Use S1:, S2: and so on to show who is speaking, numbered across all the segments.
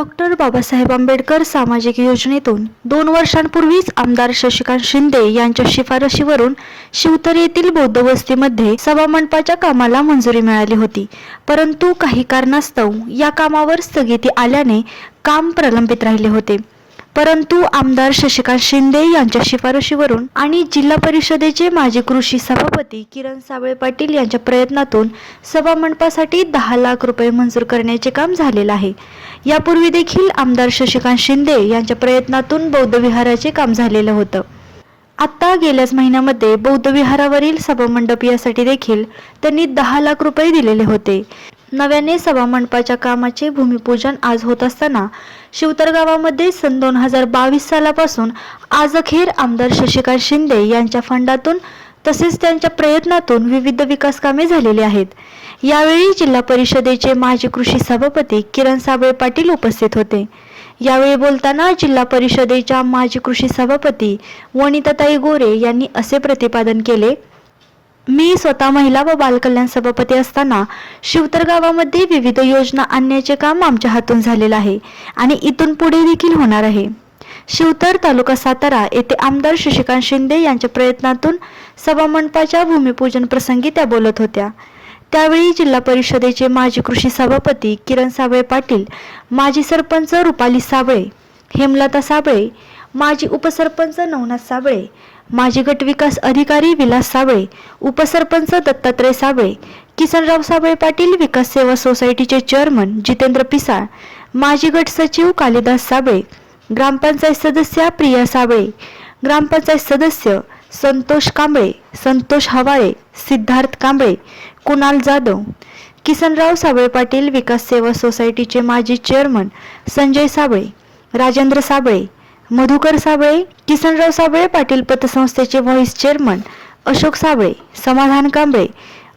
S1: Doctor Babasaheb Ambedkar सामाजिक योजनेतून दोन वर्षांपूर्वीच आमदार शशिकांत शिंदे यांच्या शिफारशीवरून शिवतर येथील बौद्ध वस्तीमध्ये सभामंडपाच्या कामाला मंजुरी मिळाली होती. परंतु काही कारणास्तव या कामावर स्थगिती आल्याने काम प्रलंबित राहिले होते. परंतु आमदार शशिकांत शिंदे यांच्या शिफारशीवरून आणि जिल्हा परिषदेचे माजी कृषी सभापती किरण साबळे पाटील यांच्या प्रयत्नातून सभामंडपासाठी दहा लाख रुपये मंजूर करण्याचे काम झालेलं आहे. यापूर्वी देखील आमदार शशिकांत शिंदे यांच्या प्रयत्नातून बौद्ध विहाराचे काम झालेलं होतं. आता गेल्याच महिन्यामध्ये बौद्ध विहारावरील सभामंडप यासाठी देखील त्यांनी दहा लाख रुपये दिलेले होते. नव्याने सभामंडपाच्या कामाचे भूमिपूजन आज होत असताना शिवतर गावामध्ये सन दोन हजार बावीस सालापासून आज अखेर आमदार शशिकांत शिंदे यांच्या फंडातून तसेच त्यांच्या प्रयत्नातून विविध विकास कामे झालेली आहेत. यावेळी जिल्हा परिषदेचे माजी कृषी सभापती किरण साबळे पाटील उपस्थित होते. यावेळी बोलताना जिल्हा परिषदेच्या माजी कृषी सभापती वनिताताई गोरे यांनी असे प्रतिपादन केले मी स्वतः महिला व बालकल्याण सभापती असताना शिवतर गावामध्ये विविध योजना आणण्याचे काम आमच्या हातून झालेलं आहे आणि इथून पुढे देखील होणार आहे. शिवतर तालुका सातारा येथे आमदार शशिकांत शिंदे यांच्या प्रयत्नातून सभामंडपाच्या भूमिपूजन प्रसंगी त्या बोलत होत्या. त्यावेळी जिल्हा परिषदेचे माजी कृषी सभापती किरण साबळे पाटील माजी सरपंच रुपाली साबळे हेमलता साबळे माजी उपसरपंच नवनाथ साबळे माजी गट विकास अधिकारी विलास साबळे उपसरपंच दत्तात्रय साबळे किसनराव साबळे पाटील विकास सेवा सोसायटीचे चेअरमन जितेंद्र पिसाळ माजी गट सचिव कालिदास साबळे ग्रामपंचायत सदस्या प्रिया साबळे ग्रामपंचायत सदस्य संतोष कांबळे संतोष हवाळे सिद्धार्थ कांबळे कुणाल जाधव किसनराव साबळे पाटील विकास सेवा सोसायटीचे माजी चेअरमन संजय साबळे राजेंद्र साबळे मधुकर साबळे किसनराव साबळे पाटील पतसंस्थेचे व्हाईस चेअरमन अशोक साबळे समाधान कांबळे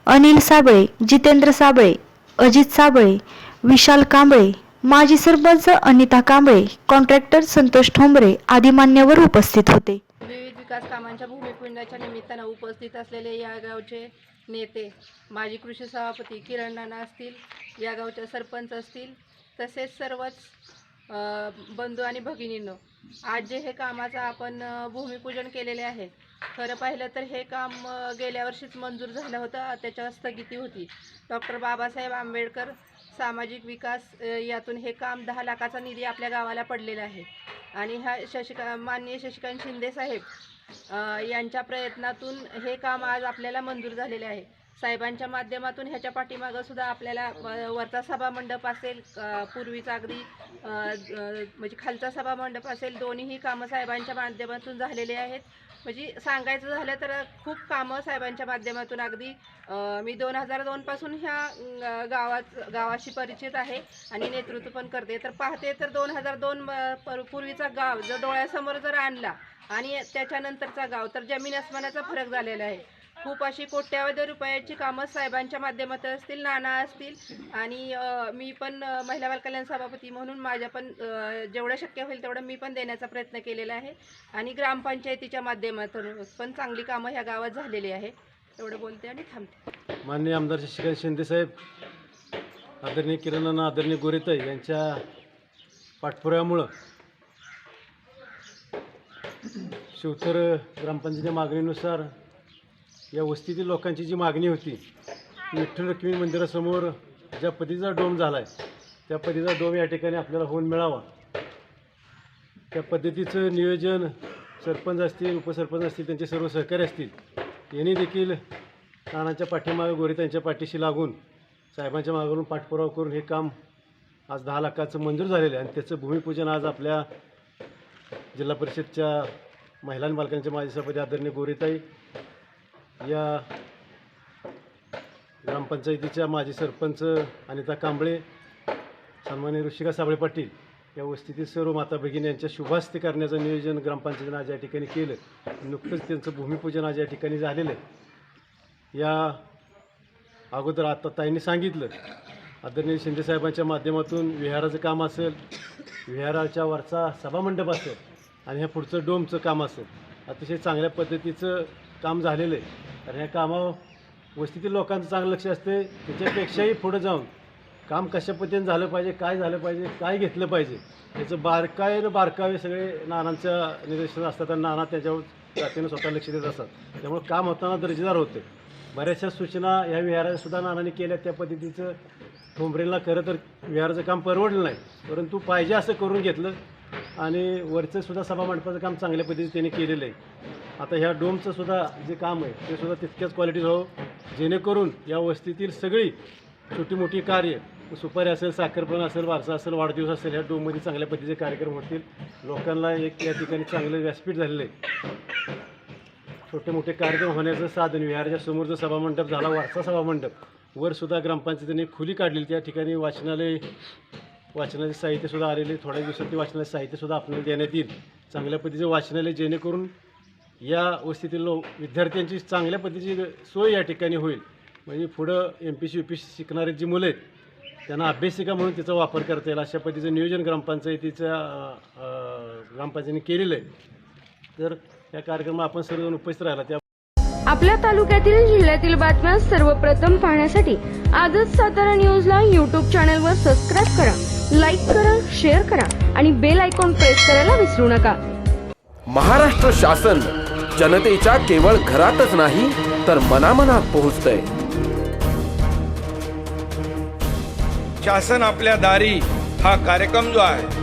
S1: अनिल साबळे जितेंद्र साबळे अजित साबळे विशाल कांबळे माजी सरपंच अनिता कांबळे कॉन्ट्रॅक्टर संतोष ठोंबरे आदी मान्यवर उपस्थित होते.
S2: विविध विकास कामांच्या भूमिपूजनाच्या निमित्तानं उपस्थित असलेले या गावचे नेते माजी कृषी सभापती किरण नाना असतील या गावच्या सरपंच असतील तसेच सर्वच बंधू आणि भगिनींनो आज जे हे कामाचं आपण भूमिपूजन केलेले आहे खरं पाहिलं तर हे काम गेल्या वर्षीच मंजूर झालं होतं त्याच्यावर स्थगिती होती. डॉक्टर बाबासाहेब आंबेडकर सामाजिक विकास यातून हे काम दहा लाखाचा निधी आपल्या गावाला पडलेला आहे. आणि ह्या शशिका माननीय शशिकांत शिंदे साहेब यांच्या प्रयत्नातून हे काम आज आपल्याला मंजूर झालेले आहे. साहेबांच्या माध्यमातून ह्याच्या पाठीमागं सुद्धा आपल्याला वरचा सभा मंडप असेल पूर्वीचा अगदी म्हणजे खालचा सभा मंडप असेल दोन्हीही कामं साहेबांच्या माध्यमातून झालेले आहेत. म्हणजे सांगायचं झालं तर खूप कामं साहेबांच्या माध्यमातून अगदी मी दोन हजार दोनपासून ह्या गावात गावाशी परिचित आहे आणि नेतृत्व पण करते. तर पाहते तर दोन हजार दोन पूर्वीचा गाव जर डोळ्यासमोर जर आणला आणि त्याच्यानंतरचा गाव तर जमीन अस्मानाचा फरक झालेला आहे. खूप अशी कोट्यावधी रुपयाची कामं साहेबांच्या माध्यमातून असतील नाना असतील. आणि मी पण महिला बालकल्याण सभापती म्हणून माझ्या पण जेवढं शक्य होईल तेवढं मी पण देण्याचा प्रयत्न केलेला आहे. आणि ग्रामपंचायतीच्या माध्यमातून पण चांगली कामं ह्या गावात झालेली आहे. एवढं बोलते आणि थांबते.
S3: माननीय आमदार शशिकांत शिंदेसाहेब आदरणीय किरण आदरणीय गोरेताई यांच्या पाठपुराव्यामुळं शिवतर ग्रामपंचायतीच्या मागणीनुसार या वस्तीतील लोकांची जी मागणी होती विठ्ठल रुक्मिणी मंदिरासमोर ज्या पद्धतीचा डोम झाला आहे त्या पद्धतीचा डोम या ठिकाणी आपल्याला होऊन मिळावा. त्या पद्धतीचं नियोजन सरपंच असतील उपसरपंच असतील त्यांचे सर्व सहकारी असतील यांनी देखील नानाच्या पाठीमागे गोरी त्यांच्या पाठीशी लागून साहेबांच्या मागावरून पाठपुरावा करून हे काम आज दहा लाखाचं मंजूर झालेलं आहे. आणि त्याचं भूमिपूजन आज आपल्या जिल्हा परिषदच्या महिला आणि बालकांच्या माजी सभापती आदरणीय गोरीताई या ग्रामपंचायतीच्या माजी सरपंच अनिता कांबळे सन्मान्य ऋषिका साबळे पाटील या वस्तीतील सर्व माता भगिनी यांच्या शुभास्ती करण्याचं नियोजन ग्रामपंचायतीनं आज या ठिकाणी केलं. नुकतंच त्यांचं भूमिपूजन आज या ठिकाणी झालेलं आहे. या अगोदर आता ताईंनी सांगितलं. आदरणीय शिंदेसाहेबांच्या माध्यमातून विहाराचं काम असेल विहाराच्या वरचा सभामंडप असेल आणि ह्या पुढचं डोमचं काम असेल. अतिशय चांगल्या पद्धतीचं काम झालेलं आहे. तर ह्या कामावर वस्तीतील लोकांचं चांगलं लक्ष असते. त्याच्यापेक्षाही पुढं जाऊन काम कशा पद्धतीने झालं पाहिजे काय झालं पाहिजे काय घेतलं पाहिजे याचं बारकाईनं बारकावे सगळे नानांच्या निदर्शनात असतात आणि नाना त्याच्यावर जातीनं स्वतः लक्ष देत असतात. त्यामुळे काम होताना दर्जेदार होते. बऱ्याचशा सूचना ह्या विहारात सुद्धा नानांनी केल्या. त्या पद्धतीचं ठोंबरेला खरं तर विहाराचं काम परवडलं नाही. परंतु पाहिजे असं करून घेतलं. आणि वरचं सुद्धा सभा मंडपाचं काम चांगल्या पद्धतीने त्यांनी केलेलं आहे. आता ह्या डोमचं सुद्धा जे काम आहे ते सुद्धा तितक्याच क्वालिटीचं हो. जेणेकरून या वस्तीतील सगळी छोटी मोठी कार्य सुपारी असेल साखरपण असेल वारसा असेल वाढदिवस असेल ह्या डोममध्ये चांगल्या पद्धतीचे कार्यक्रम होतील. लोकांना एक या ठिकाणी चांगलं व्यासपीठ झालेलं आहे. छोटे मोठे कार्यक्रम होण्याचं साधन विहाराच्या समोरचं सभामंडप झाला वारसा सभामंडप वर सुद्धा ग्रामपंचायतीने खुली काढलेली त्या ठिकाणी वाचनालय वाचनाचे साहित्यसुद्धा आलेले थोड्या दिवसात ते वाचनाचे साहित्यसुद्धा आपल्याला देण्यात येईल. चांगल्या पद्धतीचं वाचनालय जेणेकरून या वस्तीतील विद्यार्थ्यांची चांगल्या पद्धतीची सोय या ठिकाणी होईल. म्हणजे पुढं M P C U P C शिकणारी जी मुलं आहेत त्यांना अभ्यासिका म्हणून तिचा वापर करता येईल. अशा पद्धतीचं नियोजन ग्रामपंचायतीच्या ग्रामपंचायतीने केलेलं आहे. तर या कार्यक्रमात आपण सर्वजण उपस्थित राहिला. त्या
S4: आपल्या तालुक्यातील जिल्ह्यातील बातम्या सर्वप्रथम पाहण्यासाठी आजच सातारा न्यूजला यूट्यूब चॅनलवर सबस्क्राईब करा. लाईक करा शेअर करा आणि बेल आयकॉन प्रेस करायला विसरू नका.
S5: महाराष्ट्र शासन जनतेच्या केवळ घरातच नाही तर मनामनात पोहोचतंय.
S6: शासन आपल्या दारी हा कार्यक्रम जो आहे